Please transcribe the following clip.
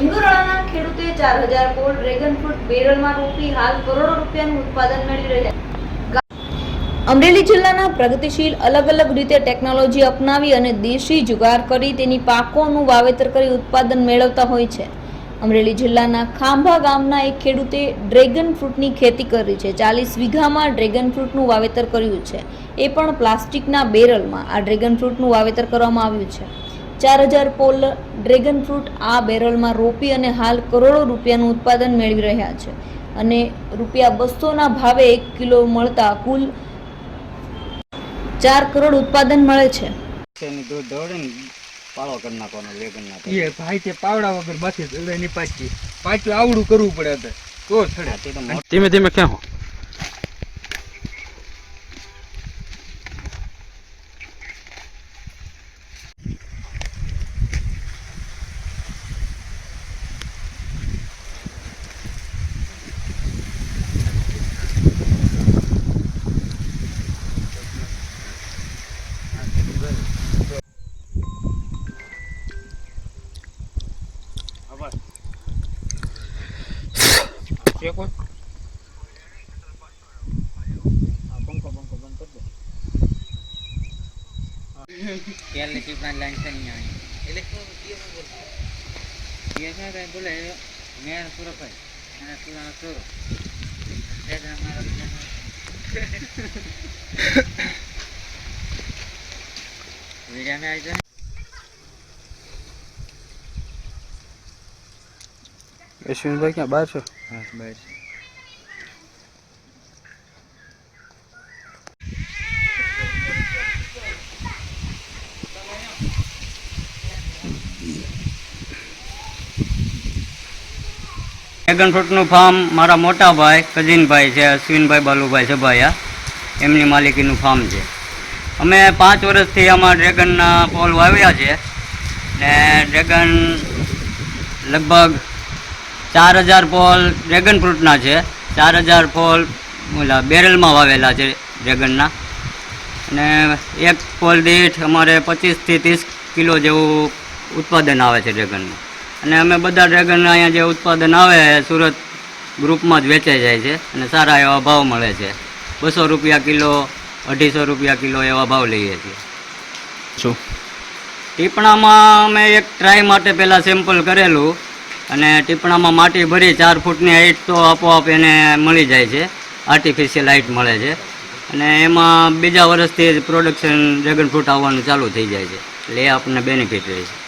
ઇન્દોરાના ખેડૂતે ચાર હજાર પોલ ડ્રેગન ફ્રૂટ બેરલમાં રોપી હાલ કરોડો રૂપિયાનું ઉત્પાદન મેળવી રહ્યા અમરેલી જિલ્લાના પ્રગતિશીલ અલગ અલગ રીતે ટેકનોલોજી અપનાવી અને દેશી જુગાર કરી તેની પાકોનું વાવેતર કરી ઉત્પાદન મેળવતા હોય છે. અમરેલી જિલ્લાના ખાંભા ગામના એક ખેડૂતે ડ્રેગન ફ્રૂટની ખેતી કરી છે. ચાલીસ વીઘામાં ડ્રેગન ફ્રૂટનું વાવેતર કર્યું છે. એ પણ પ્લાસ્ટિકના બેરલમાં આ ડ્રેગન ફ્રૂટનું વાવેતર કરવામાં આવ્યું છે. ચાર હજાર પોલ ડ્રેગન ફ્રૂટ આ બેરલમાં રોપી અને હાલ કરોડો રૂપિયાનું ઉત્પાદન મેળવી રહ્યા છે. અને રૂપિયા બસોના ભાવે એક કિલો મળતા કુલ ચાર કરોડ ઉત્પાદન મળે છે. એની દૂધ દોડે ને પાળો કરી નાખવાનો વેગન નાખો એ ભાઈ તે પાવડા વગર બાથી દડાની પાછી. પાછું આવડું કરવું પડે તો. ધીમે ધીમે ક્યાં હો શેકો આ પંખો પંખો બંધ કરી દે તેલની ટીપાની લાઈન છે અહીંયા એટલે એ છે કઈ બોલે મેં પૂરો ભાઈ અને પૂરા ચોરો વીડિયો મેં આવી જાય અશ્વિનભાઈ ક્યાં? બહાર છો? હા ડ્રેગન ફ્રૂટનું ફાર્મ મારા મોટા ભાઈ કજીનભાઈ છે અશ્વિનભાઈ બાલુભાઈ સભાયા એમની માલિકીનું ફાર્મ છે. અમે પાંચ વર્ષથી આમાં ડ્રેગનના પોલ વાવ્યા છે. ને ડ્રેગન લગભગ ચાર હજાર ફોલ ડ્રેગન ફ્રૂટના છે. ચાર હજાર ફોલ ઓલા બેરલમાં વાવેલા છે ડ્રેગનના અને એક ફોલ દીઠ અમારે પચીસથી ત્રીસ કિલો જેવું ઉત્પાદન આવે છે ડ્રેગનનું અને અમે બધા ડ્રેગન અહીંયા જે ઉત્પાદન આવે સુરત ગ્રુપમાં જ વેચાઈ જાય છે અને સારા એવા ભાવ મળે છે. બસો રૂપિયા કિલો અઢીસો રૂપિયા કિલો એવા ભાવ લઈએ છીએ. શું? ટીપણામાં અમે એક ટ્રાય માટે પહેલાં સેમ્પલ કરેલું. અને ટીપણામાં માટી ભરી ચાર ફૂટની હાઈટ તો આપોઆપ એને મળી જાય છે. આર્ટિફિશિયલ હાઈટ મળે છે. અને એમાં બીજા વર્ષથી પ્રોડક્શન ડ્રેગન ફ્રૂટ આવવાનું ચાલુ થઈ જાય છે. એટલે એ આપણને બેનિફિટ રહે છે.